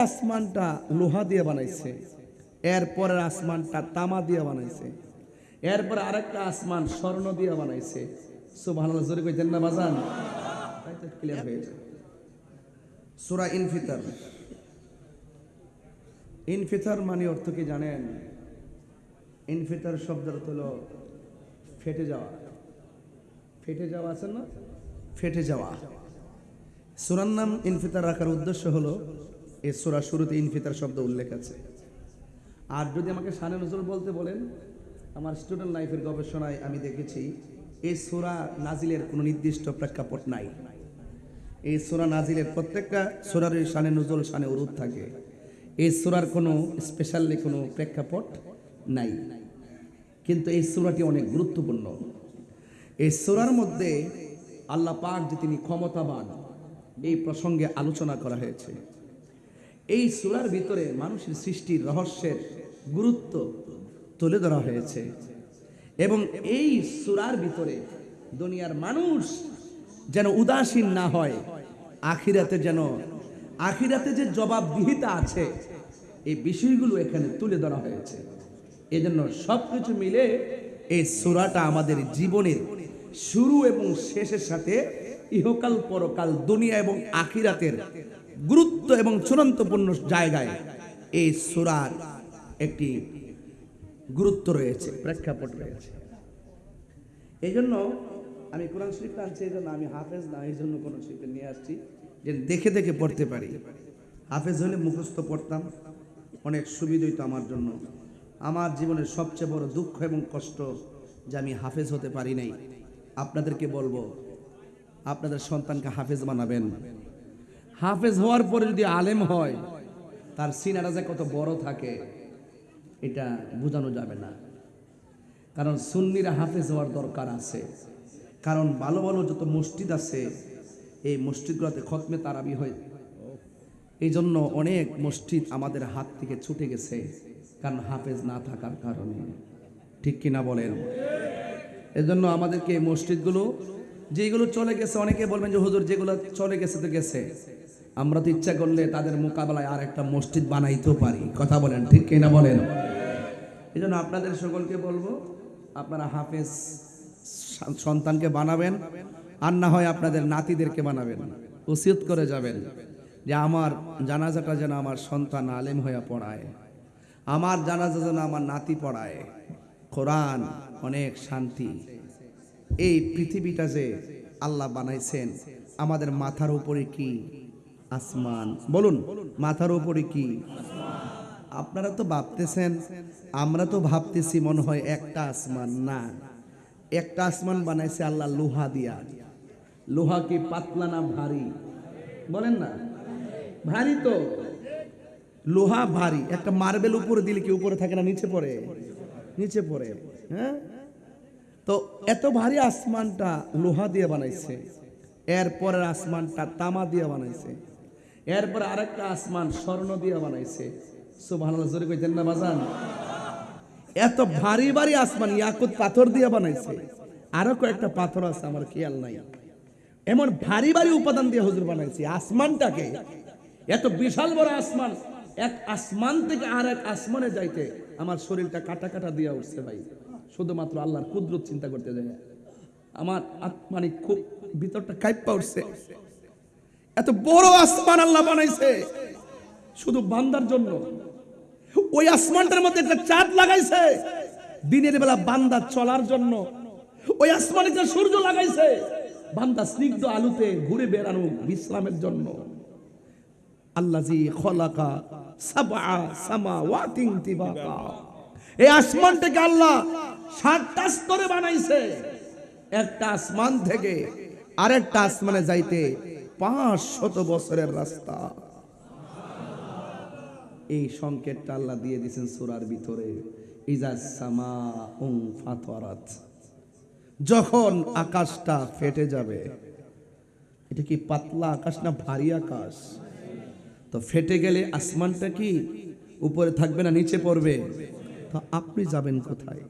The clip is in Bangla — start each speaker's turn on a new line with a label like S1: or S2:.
S1: আসমানটা লোহা দিয়ে বানাইছে। এরপরের আসমানটা তামা দিয়ে বানাইছে। এরপর আরেকটা আসমান স্বর্ণ দিয়ে বানাইছে। সুবহানাল্লাহ, জোরে কইতেন না বাজান? ক্লিয়ার হয়ে যায়। সূরা ইনফিতার। ইনফিতার মানে অর্থ কি জানেন? ইনফিতার শব্দের অর্থ হলো ফেটে যাওয়া। ফেটে যাওয়া আছে না? ফেটে যাওয়া। সুরার নাম ইনফিতার রাখার উদ্দেশ্য হলো এই সুরা শুরুতে ইনফিতার শব্দ উল্লেখ আছে। আর যদি আমাকে সানে নজরুল বলতে বলেন, আমার স্টুডেন্ট লাইফের গবেষণায় আমি দেখেছি এই সোরা নাজিলের কোনো নির্দিষ্ট প্রেক্ষাপট নাই। এই সোরা নাজিলের প্রত্যেকটা সুরার শানে নজরুল, শানে উরুদ থাকে। এই সোরার কোনো স্পেশালি কোনো প্রেক্ষাপট নাই। কিন্তু এই সোরাটি অনেক গুরুত্বপূর্ণ। এই সোরার মধ্যে আল্লাহ পাক যে তিনি ক্ষমতাবান, এই প্রসঙ্গে আলোচনা করা হয়েছে। এই সুরার ভিতরে মানুষের সৃষ্টির রহস্যের গুরুত্ব তুলে ধরা হয়েছে। এবং এই সুরার ভিতরে দুনিয়ার মানুষ যেন উদাসীন না হয়, আখিরাতে যেন, আখিরাতে যে জবাবদিহিতা আছে, এই বিষয়গুলো এখানে তুলে ধরা হয়েছে। এজন্য সব কিছু মিলে এই সুরাটা আমাদের জীবনের শুরু এবং শেষের সাথে ইহকাল পরকাল দুনিয়া এবং আখিরাতের গুরুত্ব এবং চূড়ান্তপূর্ণ জায়গায় এই সুরার একটি গুরুত্ব রয়েছে, প্রেক্ষাপট রয়েছে। এই জন্য আমি কোরআন শরীফ আনছি এই জন্য আমি হাফেজ না এই জন্য কোরআন শরীফে নিয়ে আসছি। যে দেখে দেখে পড়তে পারি। হাফেজ হলে মুখস্থ পড়তাম, অনেক সুবিধা হইতো আমার জন্য। আমার জীবনের সবচেয়ে বড় দুঃখ এবং কষ্ট যে আমি হাফেজ হতে পারি নাই। আপনাদেরকে বলব, আপনাদের সন্তানকে হাফেজ বানাবেন। হাফেজ হওয়ার পরে যদি আলেম হয়, তার সিনাটা যে কত বড় থাকে, এটা বোঝানো যাবে না। কারণ সুন্নিরা হাফেজ হওয়ার দরকার আছে। কারণ ভালো ভালো যত মসজিদ আছে, এই মসজিদগুলোতে খতমে তারাবি হয়। এই জন্য অনেক মসজিদ আমাদের হাত থেকে ছুটে গেছে, কারণ হাফেজ না থাকার কারণে। ঠিক কিনা বলেন? এজন্য আমাদেরকে মসজিদগুলো যেগুলো চলে গেছে, অনেকে বলবেন যে, হুজুর, যেগুলো চলে গেছে তো গেছে। আমরা তো ইচ্ছা করলে তাদের মোকাবেলায় আর একটা মসজিদ বানাইতেও পারি। কথা বলেন, ঠিক কিনা বলেন? এই জন্য আপনাদের সকলকে বলব, আপনারা হাফেজ সন্তানকে বানাবেন, আর না হয় আপনাদের নাতিদেরকে বানাবেন। উচিত করে যাবেন যে আমার জানাজাটা যেন আমার সন্তান আলেম হয়ে পড়ায়, আমার জানাজা যেন আমার নাতি পড়ায়। কোরআন অনেক শান্তি। এই পৃথিবীটা যে আল্লাহ বানাইছেন, আমাদের মাথার উপরে কি আসমান। বলুন, মাথার উপরে কি? আপনারা তো ভাবতেছেন, আমরা তো ভাবতেছি মনে হয় একটা আসমান। না, একটা আসমান বানাইছে আল্লাহ লোহা দিয়া। লোহা কি পাতলা না ভারী? বলেন না। ভারী তো। লোহা ভারী। একটা মার্বেল উপরে দিলে কি উপরে থাকে না, নিচে পড়ে? নিচে পড়ে। হ্যাঁ? তো এত ভারী আসমানটা লোহা দিয়ে বানাইছে। এরপরের আসমানটা তামা দিয়ে বানাইছে। এরপর আরেকটা আসমান স্বর্ণ দিয়ে বানাইছে। সুবহানাল্লাহ, জোরে কইতেন এত ভারী ভারী আসমান ইয়াকুত পাথর দিয়ে বানাইছে। আরও কয়েকটা পাথর আছে, আমার খেয়াল নাই। এমন ভারী ভারী উপাদান দিয়ে হুজুর বানাইছে, আসমানটাকে। এত বিশাল বড় আসমান, এক আসমান থেকে আর এক আসমানে যাইতে আমার শরীরটা কাটা কাটা দিয়ে উঠছে ভাই। শুধুমাত্র আল্লাহর কুদরত চিন্তা করতে যায় আমার আত- মানে খুব ভিতরটা কাইপা উঠছে। এত বড় আসমান আল্লাহ বানাইছে। শুধু বান্দার জন্য। ওই আসমানটার মধ্যে একটা চাঁদ লাগাইছে। দিনের বেলা বান্দা চলার জন্য। ওই আসমানে একটা সূর্য লাগাইছে। বান্দা স্নিগ্ধ আলুতে ঘুরে বেড়ানো বিশ্রামের জন্য। আল্লাজি খলাকা সাবা সামা সামাওয়াতিন তিবাকা। এই আসমানটাকে আল্লাহ সাতটা স্তরে বানাইছে। একটা আসমান থেকে আরেকটা আসমানে যাইতে পাঁচ শত বছরের রাস্তা। এই সংকেতটা আল্লাহ দিয়ে দিয়েছেন সুরার ভিতরে। যখন আকাশটা ফেটে যাবে, এটা কি পাতলা আকাশ না ভারী আকাশ? তো ফেটে গেলে আসমানটা কি উপরে থাকবে না নিচে পড়বে? তো আপনি যাবেন কোথায়?